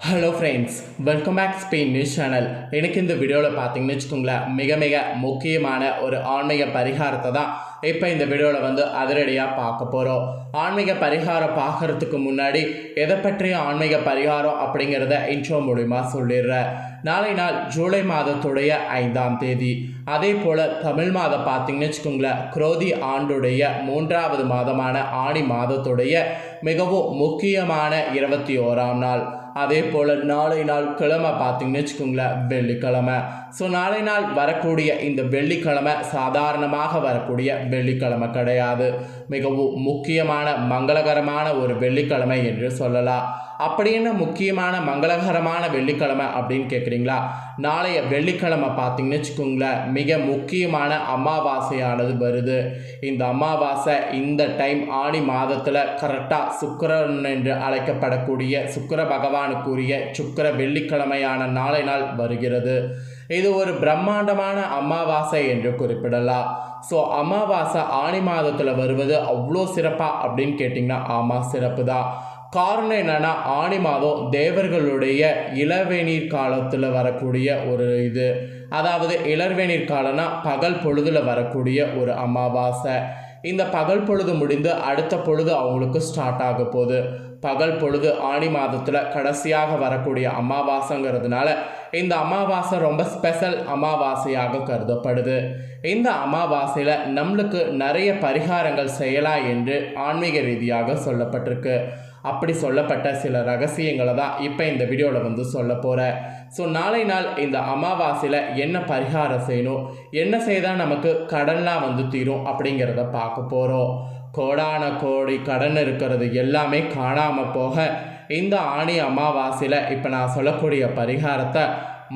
Hello friends welcome back Spain news channel எனக்கு இந்த வீடியோவில் பார்த்தீங்கன்னு வச்சுக்கோங்களேன் மிக மிக முக்கியமான ஒரு ஆன்மீக பரிகாரத்தை தான் இப்போ இந்த வீடியோவில் வந்து அதிரடியாக பார்க்க போகிறோம் ஆன்மீக பரிகாரம் பார்க்கறதுக்கு முன்னாடி எதை பற்றிய ஆன்மீக பரிகாரம் அப்படிங்கிறத இன்ட்ரோ மூலிமா சொல்லிடுறேன். நாளை நாள் ஜூலை மாதத்துடைய ஐந்தாம் தேதி. அதே போல் தமிழ் மாதம் பார்த்தீங்கன்னு வச்சுக்கோங்களேன் குரோதி ஆண்டுடைய மூன்றாவது மாதமான ஆணி மாதத்துடைய மிகவும் முக்கியமான இருபத்தி ஓராம் நாள். அதே போல் நாளை நாள் கிழமை பார்த்தீங்கன்னு வச்சுக்கோங்களேன் வெள்ளிக்கிழமை. ஸோ நாளை நாள் வரக்கூடிய இந்த வெள்ளிக்கிழமை சாதாரணமாக வரக்கூடிய வெள்ளிக்கிழமை கிடையாது. மிகவும் முக்கியமான மங்களகரமான ஒரு வெள்ளிக்கிழமை என்று சொல்லலாம். அப்படின்னு முக்கியமான மங்களகரமான வெள்ளிக்கிழமை அப்படின்னு கேட்குறீங்களா? நாளைய வெள்ளிக்கிழமை பார்த்தீங்கன்னு வச்சுக்கோங்களேன் மிக முக்கியமான அமாவாசையானது வருது. இந்த அமாவாசை இந்த டைம் ஆணி மாதத்தில் கரெக்டாக சுக்கரன் என்று அழைக்கப்படக்கூடிய சுக்கிர பகவானுக்குரிய சுக்கிர வெள்ளிக்கிழமையான நாளை நாள் வருகிறது. இது ஒரு பிரம்மாண்டமான அமாவாசை என்று குறிப்பிடலாம். ஸோ அமாவாசை ஆணி மாதத்தில் வருவது அவ்வளோ சிறப்பா அப்படின்னு கேட்டிங்கன்னா ஆமாம் சிறப்பு தான் காரணம் என்னென்னா ஆணி மாதம் தேவர்களுடைய இளவேநீர் காலத்தில் வரக்கூடிய ஒரு இது. அதாவது இளர்வேநீர் காலம்னா பகல் பொழுதில் வரக்கூடிய ஒரு அமாவாசை. இந்த பகல் பொழுது முடிந்து அடுத்த பொழுது அவங்களுக்கு ஸ்டார்ட் ஆக போகுது. பகல் பொழுது ஆணி மாதத்தில் கடைசியாக வரக்கூடிய அமாவாசைங்கிறதுனால இந்த அமாவாசை ரொம்ப ஸ்பெஷல் அமாவாசையாக கருதப்படுது. இந்த அமாவாசையில் நம்மளுக்கு நிறைய பரிகாரங்கள் செய்யலாம் என்று ஆன்மீக ரீதியாக சொல்லப்பட்டிருக்கு. அப்படி சொல்லப்பட்ட சில ரகசியங்களை தான் இப்போ இந்த வீடியோவில் வந்து சொல்ல போகிறேன் ஸோ நாளை நாள் இந்த அமாவாசையில் என்ன பரிகாரம் செய்யணும் என்ன செய்தால் நமக்கு கடன்லாம் வந்து தீரும் அப்படிங்கிறத பார்க்க போகிறோம் கோடான கோடி கடன் இருக்கிறது எல்லாமே காணாமல் போக இந்த ஆணி அமாவாசையில் இப்போ நான் சொல்லக்கூடிய பரிகாரத்தை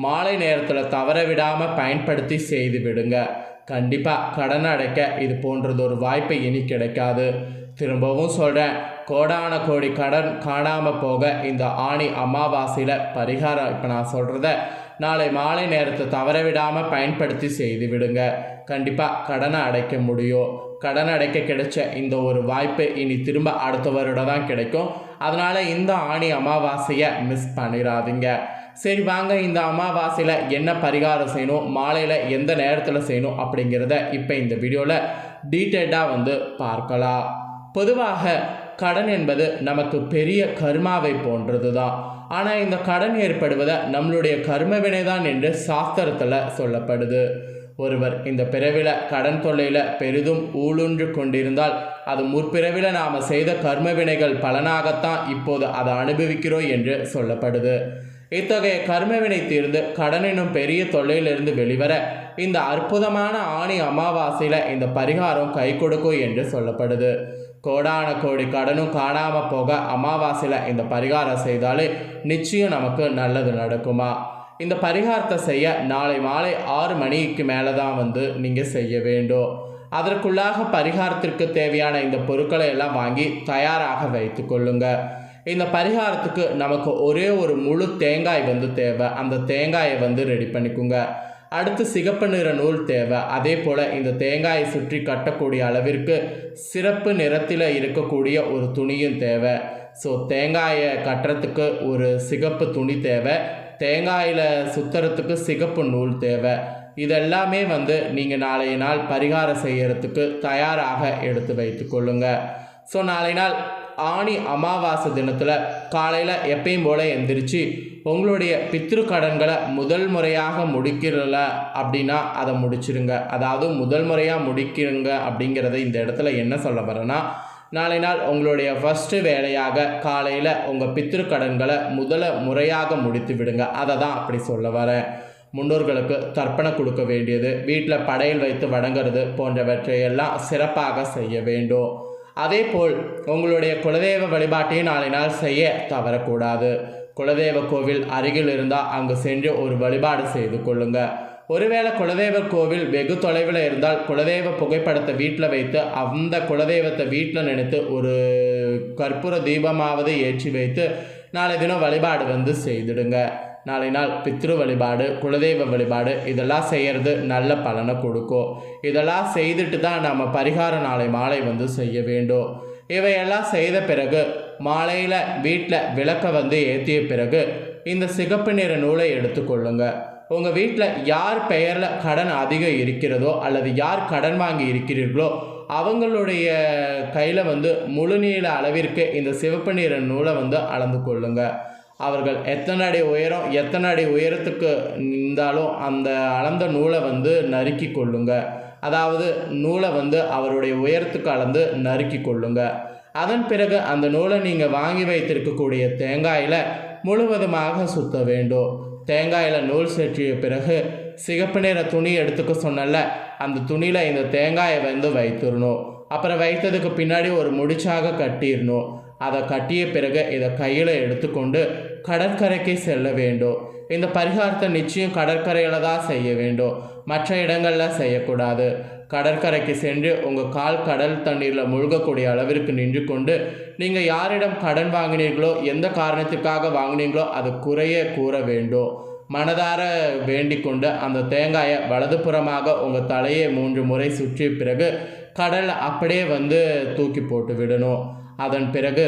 மாலை நேரத்தில் தவற விடாமல் பயன்படுத்தி செய்து விடுங்க. கண்டிப்பாக கடன் அடைக்க இது போன்றது ஒரு வாய்ப்பு இனி கிடைக்காது. திரும்பவும் சொல்கிறேன் கோடான கோடி கடன் காணாமல் போக இந்த ஆணி அமாவாசையில் பரிகாரம் இப்போ நான் சொல்கிறத நாளை மாலை நேரத்தை தவற விடாமல் பயன்படுத்தி செய்து விடுங்க. கண்டிப்பாக கடனை அடைக்க முடியும். கடன் அடைக்க கிடைச்ச இந்த ஒரு வாய்ப்பு இனி திரும்ப அடுத்த வருடம் தான் கிடைக்கும். அதனால் இந்த ஆணி அமாவாசையை மிஸ் பண்ணிடாதீங்க சரி வாங்க இந்த அமாவாசையில் என்ன பரிகாரம் செய்யணும் மாலையில் எந்த நேரத்தில் செய்யணும் அப்படிங்கிறத இப்போ இந்த வீடியோவில் டீட்டெயில்டாக வந்து பார்க்கலாம். பொதுவாக கடன் என்பது நமக்கு பெரிய கர்மாவை போன்றது தான் ஆனால் இந்த கடன் ஏற்படுவதை நம்மளுடைய கர்ம வினைதான் என்று சாஸ்திரத்தில் சொல்லப்படுது. ஒருவர் இந்த பிறவில கடன் தொல்லையில் பெரிதும் ஊளுன்று கொண்டிருந்தால் அது முற்பிறவில நாம் செய்த கர்ம வினைகள் பலனாகத்தான் இப்போது அதை அனுபவிக்கிறோம் என்று சொல்லப்படுது. இத்தகைய கர்மவினை தீர்ந்து கடன் எனும் பெரிய தொல்லையிலிருந்து வெளிவர இந்த அற்புதமான ஆணி அமாவாசையில் இந்த பரிகாரம் கை கொடுக்கும் என்று சொல்லப்படுது. கோடான கோடி கடனும் காணாமல் போக அமாவாசையில் இந்த பரிகாரம் செய்தாலே நிச்சயம் நமக்கு நல்லது நடக்குமா? இந்த பரிகாரத்தை செய்ய நாளை மாலை ஆறு மணிக்கு மேலே தான் வந்து நீங்கள் செய்ய வேண்டும். அதற்குள்ளாக பரிகாரத்திற்கு தேவையான இந்த பொருட்களை எல்லாம் வாங்கி தயாராக வைத்து கொள்ளுங்க. இந்த பரிகாரத்துக்கு நமக்கு ஒரே ஒரு முழு தேங்காய் வந்து தேவை. அந்த தேங்காயை வந்து ரெடி பண்ணிக்கோங்க. அடுத்து சிகப்பு நிற நூல் தேவை. அதே போல் இந்த தேங்காயை சுற்றி கட்டக்கூடிய அளவிற்கு சிறப்பு நிறத்தில் இருக்கக்கூடிய ஒரு துணியும் தேவை. ஸோ தேங்காயை கட்டுறதுக்கு ஒரு சிகப்பு துணி தேவை. தேங்காயில் சுற்றுறதுக்கு சிகப்பு நூல் தேவை. இதெல்லாமே வந்து நீங்கள் நாளைய நாள் பரிகாரம் செய்கிறதுக்கு தயாராக எடுத்து வைத்து கொள்ளுங்கள் ஸோ நாளை நாள் ஆணி அமாவாசை தினத்தில் காலையில் எப்பயும் போல் எந்திரிச்சு உங்களுடைய பித்ரு கடன்களை முதல் முறையாக முடிக்கிறல அப்படின்னா அதை முடிச்சிருங்க. அதாவது முதல் முறையாக முடிக்கிறங்க அப்படிங்கிறத இந்த இடத்துல என்ன சொல்ல வரேன்னா நாளை நாள் உங்களுடைய ஃபஸ்ட்டு வேலையாக காலையில் உங்கள் பித்திருக்கடன்களை முதல முறையாக முடித்து விடுங்க. அதை தான் அப்படி சொல்ல வரேன் முன்னோர்களுக்கு தர்ப்பணம் கொடுக்க வேண்டியது வீட்டில் படையல் வைத்து வணங்குறது போன்றவற்றையெல்லாம் சிறப்பாக செய்ய வேண்டும். அதே போல் உங்களுடைய குலதெய்வ வழிபாட்டையும் நாளை நாள் செய்ய தவறக்கூடாது. குலதெய்வ கோவில் அருகில் இருந்தால் அங்கு சென்று ஒரு வழிபாடு செய்து கொள்ளுங்கள் ஒருவேளை குலதெய்வ கோவில் வெகு தொலைவில் இருந்தால் குலதெய்வ புகைப்படத்தை வீட்டில் வைத்து அந்த குலதெய்வத்தை வீட்டில் நினைத்து ஒரு கற்பூர தீபமாவது ஏற்றி வைத்து நாளை தினம் வழிபாடு வந்து செய்திடுங்க. நாளை நாள் பித்ரு வழிபாடு குலதெய்வ வழிபாடு இதெல்லாம் செய்கிறது நல்ல பலனை கொடுக்கும். இதெல்லாம் செய்துட்டு தான் நம்ம பரிகார நாளை மாலை வந்து செய்ய வேண்டும். இவையெல்லாம் செய்த பிறகு மாலையில் வீட்டில் விளக்க வந்து ஏற்றிய பிறகு இந்த சிகப்பு நிற நூலை எடுத்துக்கொள்ளுங்கள் உங்கள் வீட்டில் யார் பெயரில் கடன் அதிகம் இருக்கிறதோ அல்லது யார் கடன் வாங்கி இருக்கிறீர்களோ அவங்களுடைய கையில் வந்து முழுநீள அளவிற்கு இந்த சிவப்பு நிற நூலை வந்து அளந்து கொள்ளுங்க. அவர்கள் எத்தனை அடி உயரம் எத்தனை அடி உயரத்துக்கு இருந்தாலும் அந்த அளந்த நூலை வந்து நறுக்கி கொள்ளுங்க. அதாவது நூலை வந்து அவருடைய உயரத்துக்கு அளந்து நறுக்கி கொள்ளுங்க. அதன் பிறகு அந்த நூலை நீங்கள் வாங்கி வைத்திருக்கக்கூடிய தேங்காயில் முழுவதுமாக சுத்த வேண்டும். தேங்காயில் நூல் சேற்றிய பிறகு சிகப்பு நிற துணி எடுத்துக்க சொன்னல அந்த துணியில் இந்த தேங்காயை வந்து வைத்துடணும் அப்புறம் வைத்ததுக்கு பின்னாடி ஒரு முடிச்சாக கட்டிடணும் அதை கட்டிய பிறகு இதை கையில் எடுத்துக்கொண்டு கடற்கரைக்கு செல்ல வேண்டும். இந்த பரிகாரத்தை நிச்சயம் கடற்கரையில் தான் செய்ய வேண்டும். மற்ற இடங்களில் செய்யக்கூடாது. கடற்கரைக்கு சென்று உங்கள் கால் கடல் தண்ணீரில் முழுகக்கூடிய அளவிற்கு நின்று கொண்டு நீங்கள் யாரிடம் கடன் வாங்கினீர்களோ எந்த காரணத்திற்காக வாங்கினீங்களோ அது குறைய கூற வேண்டும். மனதார வேண்டிக் கொண்டு அந்த தேங்காயை வலதுபுறமாக உங்கள் தலையை மூன்று முறை சுற்றிய பிறகு கடல் அப்படியே வந்து தூக்கி போட்டு விடணும். அதன் பிறகு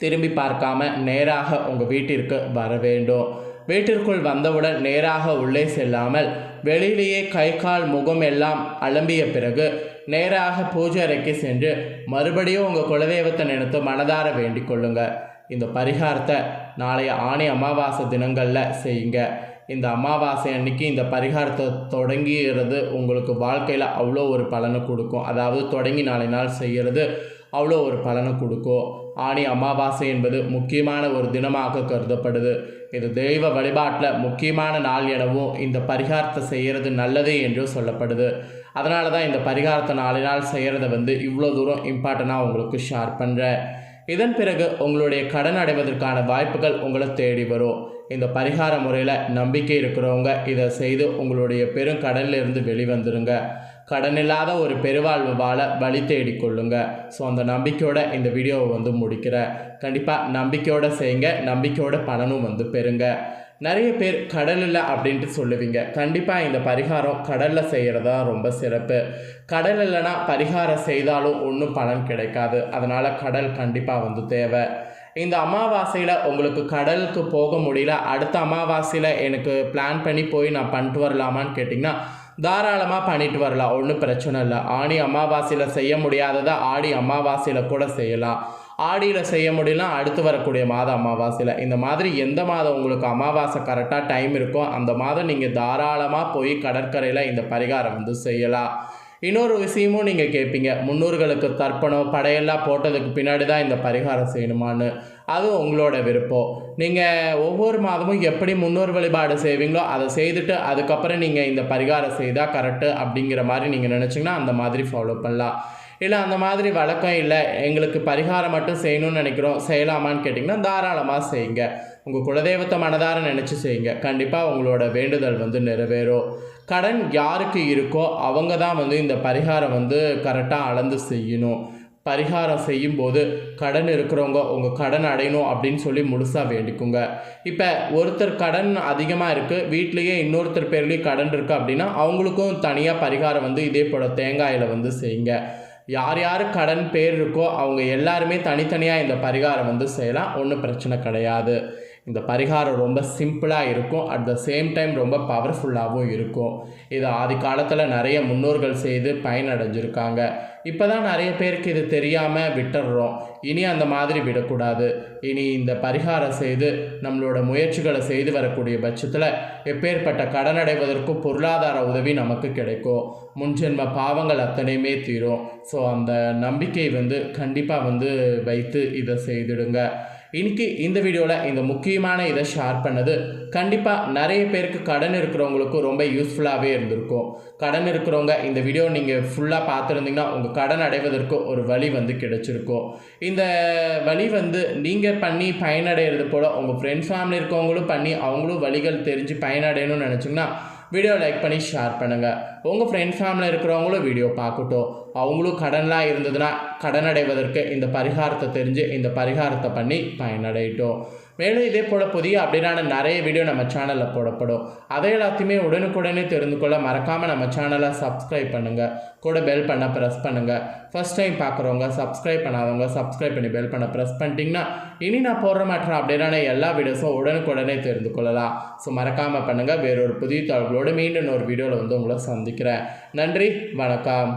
திரும்பி பார்க்காம நேராக உங்கள் வீட்டிற்கு வர வேண்டும். வீட்டிற்குள் வந்தவுடன் நேராக உள்ளே செல்லாமல் வெளியிலேயே கை கால் முகம் எல்லாம் அலம்பிய பிறகு நேராக பூஜை அறைக்கு சென்று மறுபடியும் உங்கள் குலதெய்வத்தை நினைத்து மனதார வேண்டிக் கொள்ளுங்க. இந்த பரிகாரத்தை நாளைய ஆணி அமாவாசை தினங்களில் செய்யுங்க. இந்த அமாவாசை அன்னைக்கு இந்த பரிகாரத்தை தொடங்கிறது உங்களுக்கு வாழ்க்கையில் அவ்வளோ ஒரு பலனை கொடுக்கும். அதாவது தொடங்கி நாளை நாள் செய்கிறது அவ்வளோ ஒரு பலனை கொடுக்கும் ஆணி அமாவாசை என்பது முக்கியமான ஒரு தினமாக கருதப்படுது. இது தெய்வ வழிபாட்டில் முக்கியமான நாள் எனவும் இந்த பரிகாரத்தை செய்கிறது நல்லது என்றும் சொல்லப்படுது. அதனால தான் இந்த பரிகாரத்தை நாலு நாள் செய்கிறத வந்து இவ்வளோ தூரம் இம்பார்ட்டண்ட்டாக உங்களுக்கு ஷேர் பண்ணுறேன் இதன் பிறகு உங்களுடைய கடன் அடைவதற்கான வாய்ப்புகள் உங்களை தேடி வரும். இந்த பரிகார முறையில் நம்பிக்கை இருக்கிறவங்க இதை செய்து உங்களுடைய பெரும் கடனிலிருந்து வெளிவந்துருங்க. கடன் இல்லாத ஒரு பெருவாழ்வு வாழ வழி தேடி கொள்ளுங்க. ஸோ அந்த நம்பிக்கையோட இந்த வீடியோவை வந்து முடிக்கிறேன். கண்டிப்பாக நம்பிக்கையோட செய்யுங்க. நம்பிக்கையோட பலனும் வந்து பெறுங்க. நிறைய பேர் கடல் இல்லை அப்படின்ட்டு சொல்லுவீங்க. கண்டிப்பாக இந்த பரிகாரம் கடலில் செய்கிறது தான் ரொம்ப சிறப்பு. கடல் இல்லைன்னா பரிகாரம் செய்தாலும் ஒன்றும் பலன் கிடைக்காது. அதனால் கடல் கண்டிப்பாக வந்து தேவை. இந்த அமாவாசையில் உங்களுக்கு கடலுக்கு போக முடியல. அடுத்த அமாவாசையில் எனக்கு பிளான் பண்ணி போய் நான் பண்ணிட்டு வரலாமான்னு கேட்டிங்கன்னா தாராளமாக பண்ணிட்டு வரலாம். ஒன்றும் பிரச்சனை இல்லை. ஆணி அமாவாசையில் செய்ய முடியாததை ஆடி அமாவாசையில் கூட செய்யலாம். ஆடியில் செய்ய முடியல அடுத்து வரக்கூடிய மாதம் அமாவாசையில். இந்த மாதிரி எந்த மாதம் உங்களுக்கு அமாவாசை கரெக்டாக டைம் இருக்கோ அந்த மாதம் நீங்கள் தாராளமாக போய் கடற்கரையில் இந்த பரிகாரம் வந்து செய்யலாம். இன்னொரு விஷயமும் நீங்கள் கேட்பீங்க முன்னோர்களுக்கு தர்ப்பணம் படையெல்லாம் போட்டதுக்கு பின்னாடி தான் இந்த பரிகாரம் செய்யணுமான்னு. அது உங்களோட விருப்பம். நீங்கள் ஒவ்வொரு மாதமும் எப்படி முன்னோர் வழிபாடு செய்வீங்களோ அதை செய்துட்டு அதுக்கப்புறம் நீங்கள் இந்த பரிகாரம் செய்தால் கரெக்டு அப்படிங்கிற மாதிரி நீங்கள் நினச்சிங்கன்னா அந்த மாதிரி ஃபாலோ பண்ணலாம். இல்லை அந்த மாதிரி வழக்கம் இல்லை. எங்களுக்கு பரிகாரம் மட்டும் செய்யணும்னு நினைக்கிறோம். செய்யலாமான்னு கேட்டிங்கன்னா தாராளமாக செய்யுங்க. உங்கள் குலதெய்வத்தை மனதார நினச்சி செய்யுங்க. கண்டிப்பாக உங்களோட வேண்டுதல் வந்து நிறைவேறும். கடன் யாருக்கு இருக்கோ அவங்க தான் வந்து இந்த பரிகாரம் வந்து கரெக்டாக அளந்து செய்யணும். பரிகாரம் செய்யும்போது கடன் இருக்கிறவங்க உங்கள் கடன் அடையணும் அப்படின்னு சொல்லி முழுசாக வேண்டிக்குங்க. இப்போ ஒருத்தர் கடன் அதிகமாக இருக்குது வீட்லேயே இன்னொருத்தர் பேர்லேயும் கடன் இருக்குது அப்படின்னா அவங்களுக்கும் தனியாக பரிகாரம் வந்து இதே போல் தேங்காயில் வந்து செய்யுங்க. யார் யார் கடன் பேர் இருக்கோ அவங்க எல்லாருமே தனித்தனியாக இந்த பரிகாரம் வந்து செய்யலாம். ஒன்றும் பிரச்சனை கிடையாது. இந்த பரிகாரம் ரொம்ப சிம்பிளாக இருக்கும். அட் த சேம் டைம் ரொம்ப பவர்ஃபுல்லாகவும் இருக்கும். இது ஆதி காலத்தில் நிறைய முன்னோர்கள் செய்து பயனடைஞ்சிருக்காங்க. இப்போ தான் நிறைய பேருக்கு இது தெரியாமல் விட்டுடுறோம் இனி அந்த மாதிரி விடக்கூடாது. இனி இந்த பரிகாரம் செய்து நம்மளோட முயற்சிகளை செய்து வரக்கூடிய பட்சத்தில் எப்பேற்பட்ட கடன் அடைவதற்கும் பொருளாதார உதவி நமக்கு கிடைக்கும். முன்ஜென்ம பாவங்கள் அத்தனையுமே தீரும். ஸோ அந்த நம்பிக்கை வந்து கண்டிப்பாக வந்து வைத்து இதை செய்திடுங்க. இன்றைக்கி இந்த வீடியோவில் இந்த முக்கியமான இதை ஷேர் பண்ணது. கண்டிப்பாக நிறைய பேருக்கு கடன் இருக்கிறவங்களுக்கும் ரொம்ப யூஸ்ஃபுல்லாகவே இருந்திருக்கும். கடன் இருக்கிறவங்க இந்த வீடியோ நீங்கள் ஃபுல்லாக பார்த்துருந்தீங்கன்னா உங்கள் கடன் அடைவதற்கு ஒரு வழி வந்து கிடைச்சிருக்கும். இந்த வழி வந்து நீங்கள் பண்ணி பயனடைகிறது போல் உங்கள் ஃப்ரெண்ட்ஸ் ஃபேமிலி இருக்கவங்களும் பண்ணி அவங்களும் வழிகள் தெரிஞ்சு பயனடையணும்னு நினச்சிங்கன்னா வீடியோ லைக் பண்ணி ஷேர் பண்ணுங்கள் உங்கள் ஃப்ரெண்ட்ஸ் ஃபேமிலியில் இருக்கிறவங்களும் வீடியோ பார்க்கட்டும். அவங்களும் கடன்லாம் இருந்ததுன்னா கடன் அடைவதற்கு இந்த பரிகாரத்தை தெரிஞ்சு இந்த பரிகாரத்தை பண்ணி பயனடையட்டும். மேலும் இதே போல் புதிய அப்படின்னா நிறைய வீடியோ நம்ம சேனலில் போடப்படும். அதை எல்லாத்தையுமே உடனுக்குடனே தெரிந்து கொள்ள மறக்காமல் நம்ம சேனலை சப்ஸ்கிரைப் பண்ணுங்கள் கூட பெல் பண்ண ப்ரெஸ் பண்ணுங்கள் ஃபஸ்ட் டைம் பார்க்குறவங்க சப்ஸ்கிரைப் பண்ணாதவங்க சப்ஸ்கிரைப் பண்ணி பெல் பண்ண ப்ரெஸ் பண்ணிட்டீங்கன்னா இனி நான் போடுற மாற்றம் அப்படின்னா எல்லா வீடியோஸும் உடனுக்குடனே தெரிந்து கொள்ளலாம். ஸோ மறக்காமல் பண்ணுங்கள் வேறொரு புதிய தகவலோடு மீண்டும் ஒரு வீடியோவில் வந்து உங்களை சந்திக்கிறேன். நன்றி வணக்கம்.